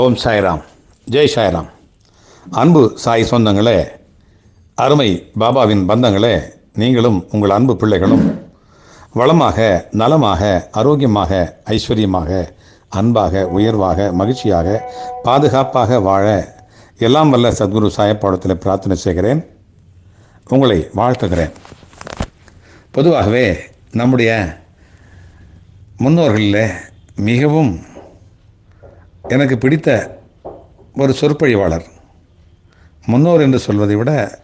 ஓம் சாய்ராம். ஜெய் சாய்ராம். அன்பு சாய் சொந்தங்களே அருமை பாபாவின் பந்தங்களே நீங்களும் உங்கள் அன்பு பிள்ளைகளும் வளமாக நலமாக ஆரோக்கியமாக ஐஸ்வர்யமாக அன்பாக உயர்வாக மகிழ்ச்சியாக பாதுகாப்பாக வாழ எல்லாம் வல்ல சத்குரு சாயப்பாடத்தில் பிரார்த்தனை செய்கிறேன். உங்களை வாழ்த்துகிறேன். பொதுவாகவே நம்முடைய முன்னோர்களில் மிகவும் எனக்கு பிடித்த ஒரு சொற்பொழிவாளர். முன்னோர் என்று சொல்வதை விட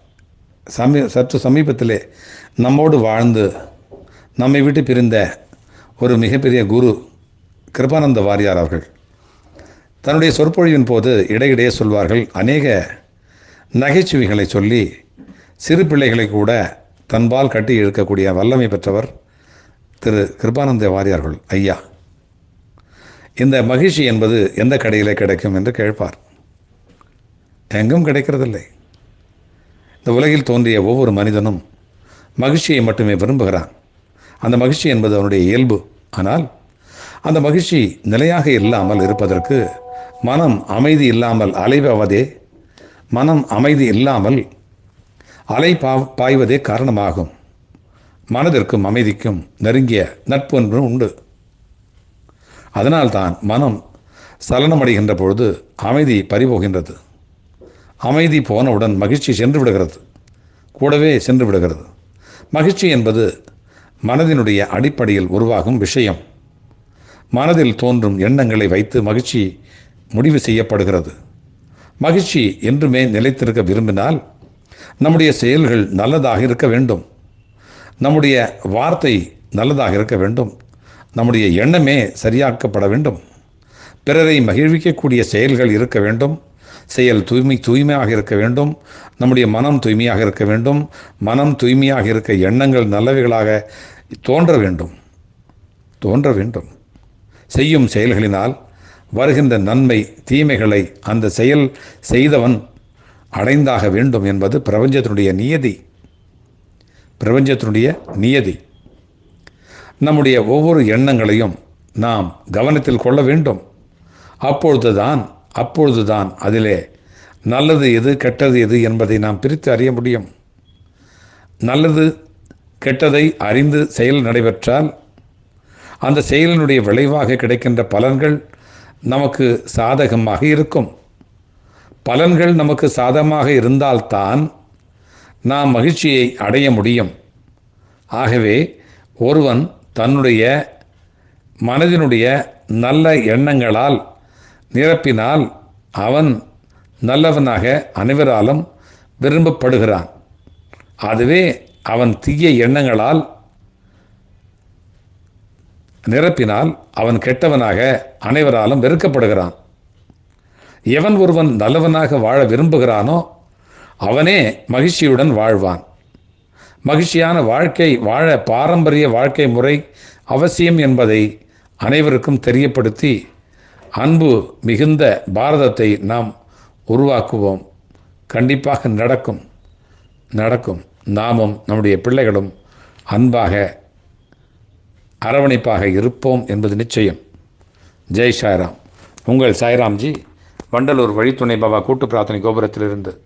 சமீ சற்று சமீபத்திலே நம்மோடு வாழ்ந்து நம்மை விட்டு பிரிந்த ஒரு மிகப்பெரிய குரு கிருபானந்த வாரியார் அவர்கள். தன்னுடைய சொற்பொழிவின் போது இடையிடையே சொல்வார்கள் அநேக நகைச்சுவைகளை சொல்லி சிறு பிள்ளைகளை கூட தன்பால் கட்டி இழுக்கக்கூடிய வல்லமை பெற்றவர் திரு கிருபானந்த வாரியார்கள் ஐயா. இந்த மகிழ்ச்சி என்பது எந்த கடையில் கிடைக்கும் என்று கேட்பார். எங்கும் கிடைக்கிறதில்லை. இந்த உலகில் தோன்றிய ஒவ்வொரு மனிதனும் மகிழ்ச்சியை மட்டுமே விரும்புகிறான். அந்த மகிழ்ச்சி என்பது அவனுடைய இயல்பு. ஆனால் அந்த மகிழ்ச்சி நிலையாக இல்லாமல் இருப்பதற்கு மனம் அமைதி இல்லாமல் அலைவாவதே மனம் அமைதி இல்லாமல் அலை பா பாய்வதே காரணமாகும். மனதிற்கும் அமைதிக்கும் நெருங்கிய நட்பு என்று உண்டு. அதனால்தான் மனம் சலனமடைகின்ற பொழுது அமைதி பறிபோகின்றது. அமைதி போனவுடன் மகிழ்ச்சி சென்று விடுகிறது கூடவே சென்று விடுகிறது மகிழ்ச்சி என்பது மனதினுடைய அடிப்படையில் உருவாகும் விஷயம். மனதில் தோன்றும் எண்ணங்களை வைத்து மகிழ்ச்சி முடிவு செய்யப்படுகிறது. மகிழ்ச்சி என்றுமே நிலைத்திருக்க விரும்பினால் நம்முடைய செயல்கள் நல்லதாக இருக்க வேண்டும். நம்முடைய வார்த்தை நல்லதாக இருக்க வேண்டும். நம்முடைய எண்ணமே சரியாக்கப்பட வேண்டும். பிறரை மகிழ்விக்கக்கூடிய செயல்கள் இருக்க வேண்டும். செயல் தூய்மை தூய்மையாக இருக்க வேண்டும். நம்முடைய மனம் தூய்மையாக இருக்க வேண்டும். மனம் தூய்மையாக இருக்க எண்ணங்கள் நல்லவைகளாக தோன்ற வேண்டும். தோன்ற வேண்டும். செய்யும் செயல்களினால் வருகின்ற நன்மை தீமைகளை அந்த செயல் செய்தவன் அடைந்தாக வேண்டும் என்பது பிரபஞ்சத்தினுடைய நியதி. பிரபஞ்சத்தினுடைய நியதி. நம்முடைய ஒவ்வொரு எண்ணங்களையும் நாம் கவனத்தில் கொள்ள வேண்டும். அப்பொழுதுதான் அப்பொழுதுதான் அதிலே நல்லது எது கெட்டது எது என்பதை நாம் பிரித்து அறிய முடியும். நல்லது கெட்டதை அறிந்து செயல் நடைபெற்றால் அந்த செயலினுடைய விளைவாக கிடைக்கின்ற பலன்கள் நமக்கு சாதகமாக இருக்கும். பலன்கள் நமக்கு சாதகமாக இருந்தால்தான் நாம் மகிழ்ச்சியை அடைய முடியும். ஆகவே ஒருவன் தன்னுடைய மனதினுடைய நல்ல எண்ணங்களால் நிரப்பினால் அவன் நல்லவனாக அனைவராலும் விரும்பப்படுகிறான். அதுவே அவன் தீய எண்ணங்களால் நிரப்பினால் அவன் கெட்டவனாக அனைவராலும் வெறுக்கப்படுகிறான். எவன் ஒருவன் நல்லவனாக வாழ விரும்புகிறானோ அவனே மகிழ்ச்சியுடன் வாழ்வான். மகிழ்ச்சியான வாழ்க்கை வாழ பாரம்பரிய வாழ்க்கை முறை அவசியம் என்பதை அனைவருக்கும் தெரியப்படுத்தி அன்பு மிகுந்த பாரதத்தை நாம் உருவாக்குவோம். கண்டிப்பாக நடக்கும் நடக்கும். நாமும் நம்முடைய பிள்ளைகளும் அன்பாக அரவணைப்பாக இருப்போம் என்பது நிச்சயம். ஜெய் சாய்ராம். உங்கள் சாய்ராம்ஜி வண்டலூர் வழித்துணை பாபா கூட்டு பிரார்த்தனை கோபுரத்திலிருந்து.